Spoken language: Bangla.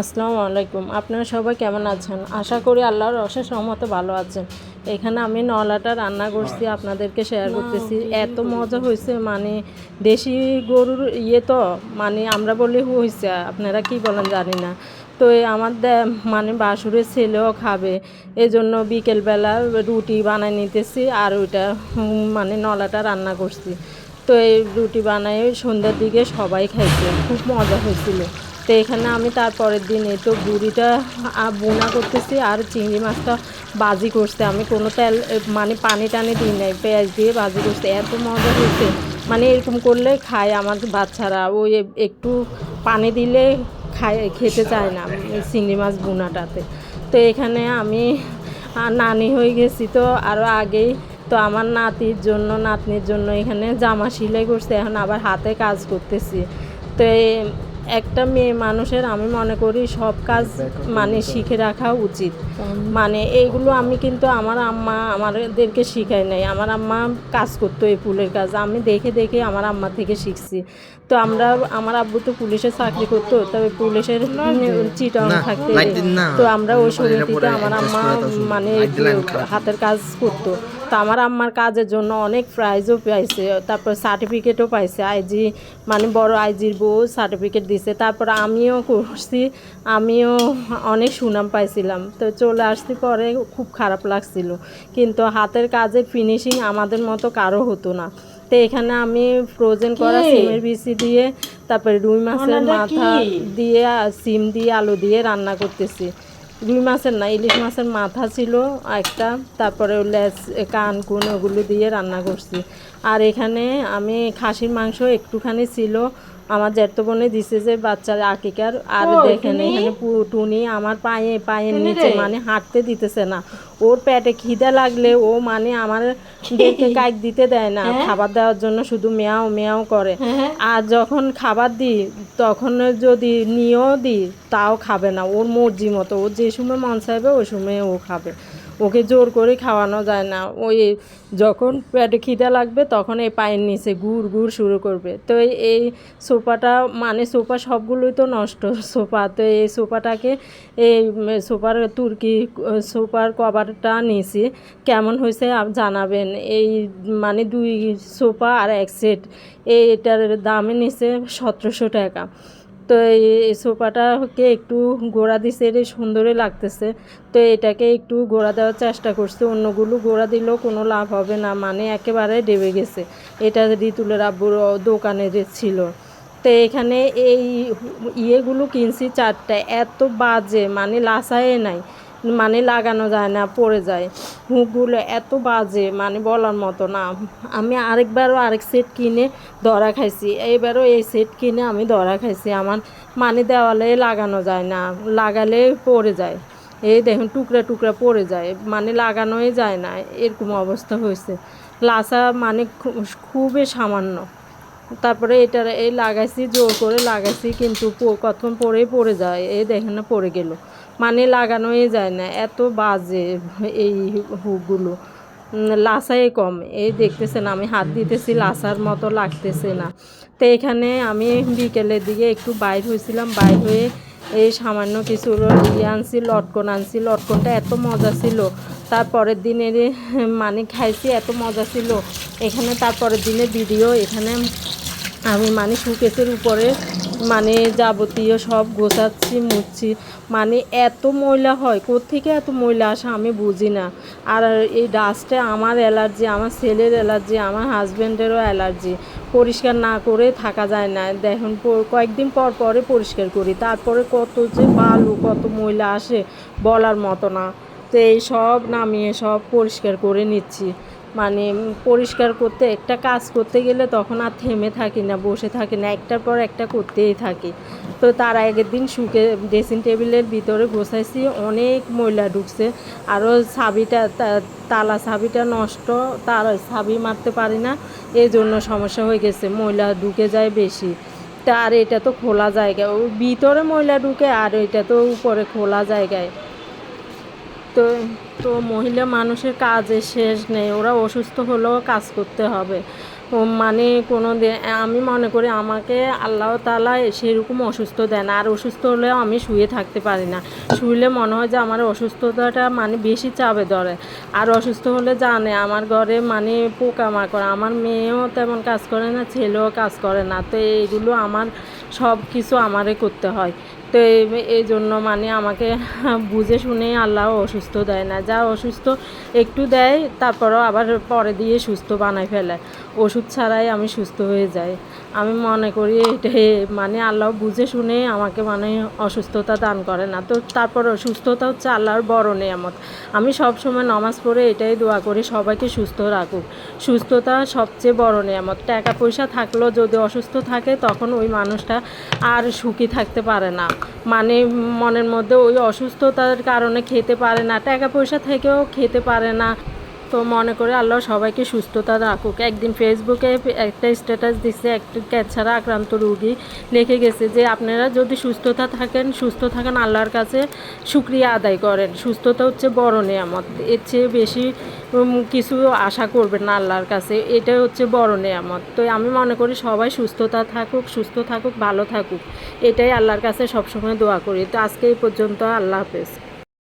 আসসালামু আলাইকুম। আপনারা সবাই কেমন আছেন? আশা করি আল্লাহর অশেষ রহমতে ভালো আছেন। এখানে আমি নলাটা রান্না করছি আপনাদেরকে শেয়ার করতেছি। এত মজা হয়েছে মানে দেশি গরুর ইয়ে তো মানে আমরা বলি হয়েছে আপনারা কি বলেন জানি না। তো আমার দে- মানে বাসুরের ছেলেও খাবে এই জন্য বিকেলবেলা রুটি বানাই নিতেছি আর ওইটা মানে নলাটা রান্না করছি। তো এই রুটি বানাই সন্ধ্যার দিকে সবাই খাইছে খুব মজা হয়েছিল। তো এখানে আমি তারপরের দিন এই তো বুড়িটা বোনা করতেছি আর চিংড়ি মাছটা বাজি করছে। আমি কোনো তেল মানে পানি টানি দিই নাই, পেঁয়াজ দিয়ে বাজি করছে। এত মজা হয়েছে। মানে এরকম করলে খায় আমার বাচ্চারা। ওই একটু পানি দিলে খায়, খেতে চায় না চিংড়ি মাছ বোনাটাতে তো এখানে আমি নানি হয়ে গেছি তো আরও আগেই। তো আমার নাতির জন্য, নাতনির জন্য এখানে জামা সেলাই করছে। এখন আবার হাতে কাজ করতেছি। তো একটা মেয়ে মানুষের আমি মনে করি সব কাজ মানে শিখে রাখা উচিত মানে এইগুলো আমি কিন্তু আমার আম্মা আমাদেরকে শিখাই নাই আমার আম্মা কাজ করতো এই ফুলের কাজ আমি দেখে দেখে আমার আম্মা থেকে শিখছি তো আমরা আমার আব্বু তো পুলিশের চাকরি করতো তবে পুলিশের চিটং না, থাকতে। তো আমরা ওই সমিতিতে আমার আম্মা। মানে। হাতের কাজ করতো তো আমার আম্মার কাজের জন্য অনেক প্রাইজও পাইছে তারপর সার্টিফিকেটও পাইছে আইজি মানে বড় আইজির বউ সার্টিফিকেট দিছে তারপর আমিও করছি আমিও অনেক সুনাম পাইছিলাম। তো চলে আসতে পরে খুব খারাপ লাগছিল কিন্তু হাতের কাজের ফিনিশিং আমাদের মতো কারও হতো না। তো এখানে আমি ফ্রোজেন করা সিমের বিচি দিয়ে তারপরে রুই মাছের মাথা দিয়ে সিম দিয়ে আলু দিয়ে রান্না করতেছি। রুই মাছের না, ইলিশ মাছের মাথা ছিল একটা, তারপরে লেস কান, কুন, ওগুলো দিয়ে রান্না করছি। আর এখানে আমি খাসির মাংস একটুখানি ছিল আমার জ্যাঠতো বোনে দিছে যে বাচ্চার আকিকার আর দেখেন এখানে টুনি আমার পায়ে পায়ের নিচে মানে হাঁটতে দিতেছে না। ওর পেটে খিদে লাগলে ও মানে আমার দেখে কাইক দিতে দেয় না খাবার দেওয়ার জন্য শুধু মেয়াও মেয়াও করে। আর যখন খাবার দিই তখন যদি নিয়েও দিই তাও খাবে না। ওর মর্জি মতো ও যে সময় মন চাইবে ওই সময় ও খাবে। ওকে জোর করে খাওয়ানো যায় না। ওই যখন পেটে খিদে লাগবে তখন এই পায়ের নিচে গুড় গুড় শুরু করবে। তো এই- সোফাটা মানে সোফা সবগুলোই তো নষ্ট সোফা। তো এই সোফাটাকে এই সোফার তুর্কি, সোফার কভারটা নিয়েছি। কেমন হয়েছে জানাবেন। এই মানে দুই সোফা আর এক সেট। এইটার দামে নিছে সতেরোশো টাকা। তো এই সোফাটাকে একটু গোড়া দিছে এটা সুন্দরই লাগতেছে। তো এটাকে একটু গোড়া দেওয়ার চেষ্টা করছে, অন্যগুলো গোড়া দিলেও কোনো লাভ হবে না মানে একেবারে ডেবে গেছে। এটা ঋতুলের আব্বুর দোকানে যে ছিল। তো এখানে এই ইয়েগুলো কিনছি চারটা এত বাজে মানে লাসায় নাই। মানে লাগানো যায় না, পড়ে যায়। হুকগুলো এত বাজে মানে বলার মতো না। আমি আরেকবারও আরেক সেট কিনে ধরা খাইছি। এইবারও এই সেট কিনে আমি ধরা খাইছি। আমার মানে দেওয়ালে লাগানো যায় না, লাগালে পড়ে যায়। এই দেখুন, টুকরা টুকরা পড়ে যায় মানে লাগানোই যায় না, এরকম অবস্থা হয়েছে। লাসা মানে খুবই সামান্য। তারপরে এটা এই লাগাইছি, জোর করে লাগাইছি, কিন্তু প- কতক্ষণ পরেই পড়ে যায়। এই দেখেন না, পড়ে গেল। মানে লাগানোই যায় না, এত বাজে এই হুকগুলো। লাসাই কম, এই দেখতেছেন আমি হাত দিতেছি, লাসার মতো লাগতেছে না। তো এখানে আমি বিকেলের দিকে একটু বাইর হয়েছিলাম, বাইর হয়ে এই সামান্য কিছু ইয়ে আনছি, লটকন আনছি। লটকনটা এত মজা ছিল, তারপরের দিনের মানে খাইছি, এত মজা ছিল। এখানে তারপরের দিনে ভিডিও, এখানে আমি মানে সুকেসের উপরে মানে যাবতীয় সব গোছাচ্ছি, মুছছি। মানে এত ময়লা হয়, কোত্থেকে এত ময়লা আসে আমি বুঝি না। আর এই ডাস্টে আমার অ্যালার্জি আমার ছেলের অ্যালার্জি আমার হাজব্যান্ডেরও অ্যালার্জি পরিষ্কার না করে থাকা যায় না। দেখুন কয়েকদিন পর পরে পরিষ্কার করি। তারপরে কত যে বালু, কত ময়লা আসে বলার মতো না। তো এই সব নামিয়ে সব পরিষ্কার করে নিচ্ছি। মানে পরিষ্কার করতে একটা কাজ করতে গেলে তখন আর থেমে থাকি না, বসে থাকি না, একটার পর একটা করতেই থাকি। তো তার আগের দিন শুকে ড্রেসিং টেবিলের ভিতরে গোছাইছি অনেক ময়লা ঢুকছে। আরও ছাবিটা তালা ছাবিটা নষ্ট, তার ছাবি মারতে পারি না এই জন্য সমস্যা হয়ে গেছে, ময়লা ঢুকে যায় বেশি। তা আর এটা তো খোলা জায়গা ওই ভিতরে ময়লা ঢুকে আর এটা তো উপরে খোলা জায়গায়। তো তো মহিলা মানুষের কাজের শেষ নেই, ওরা অসুস্থ হলেও কাজ করতে হবে। মানে কোনো আমি মনে করি আমাকে আল্লাহ তালা সেরকম অসুস্থ দেন, আর অসুস্থ হলেও আমি শুয়ে থাকতে পারি না। শুইলে মনে হয় যে আমার অসুস্থতাটা মানে বেশি চাপে ধরে, আর অসুস্থ হলে জানে আমার ঘরে মানে পোকামাকড়, আমার মেয়েও তেমন কাজ করে না, ছেলেও কাজ করে না, তো এইগুলো আমার সব কিছু আমারে করতে হয়। তো এই- জন্য মানে আমাকে বুঝে শুনে আল্লাহ অসুস্থ দেয় না। যা অসুস্থ একটু দেয়, তারপরও আবার পরে দিয়ে সুস্থ বানায় ফেলে। ওষুধ ছাড়াই আমি সুস্থ হয়ে যাই। আমি মনে করি এটাই মানে আল্লাহ বুঝে শুনে আমাকে মানে অসুস্থতা দান করে না। তো তারপর সুস্থতা হচ্ছে আল্লাহর বড় নেয়ামত। আমি সব সময় নামাজ পড়ে এটাই দোয়া করি, সবাইকে সুস্থ রাখুক। সুস্থতা সবচেয়ে বড় নেয়ামত। টাকা পয়সা থাকলেও যদি অসুস্থ থাকে, তখন ওই মানুষটা আর সুখী থাকতে পারে না। মানে মনের মধ্যে ওই অসুস্থতার কারণে খেতে পারে না। টাকা পয়সা থেকেও খেতে পারে না। তো মনে করে আল্লাহ সবাইকে সুস্থতা রাখুক। একদিন ফেসবুকে একটা স্ট্যাটাস দিচ্ছে একটু ক্যান্সারে আক্রান্ত রুগী লিখে গেছে যে, আপনারা যদি সুস্থতা থাকেন, সুস্থ থাকেন আল্লাহর কাছে শুক্রিয়া আদায় করেন। সুস্থতা হচ্ছে বড় নেয়ামত। এর চেয়ে বেশি কিছু আশা করবেন না আল্লাহর কাছে। এটাই হচ্ছে বড় নেয়ামত। তো আমি মনে করি সবাই সুস্থতা থাকুক, সুস্থ থাকুক, ভালো থাকুক। এটাই আল্লাহর কাছে সবসময় দোয়া করি। তো আজকে এই পর্যন্ত আল্লাহ হাফেজ।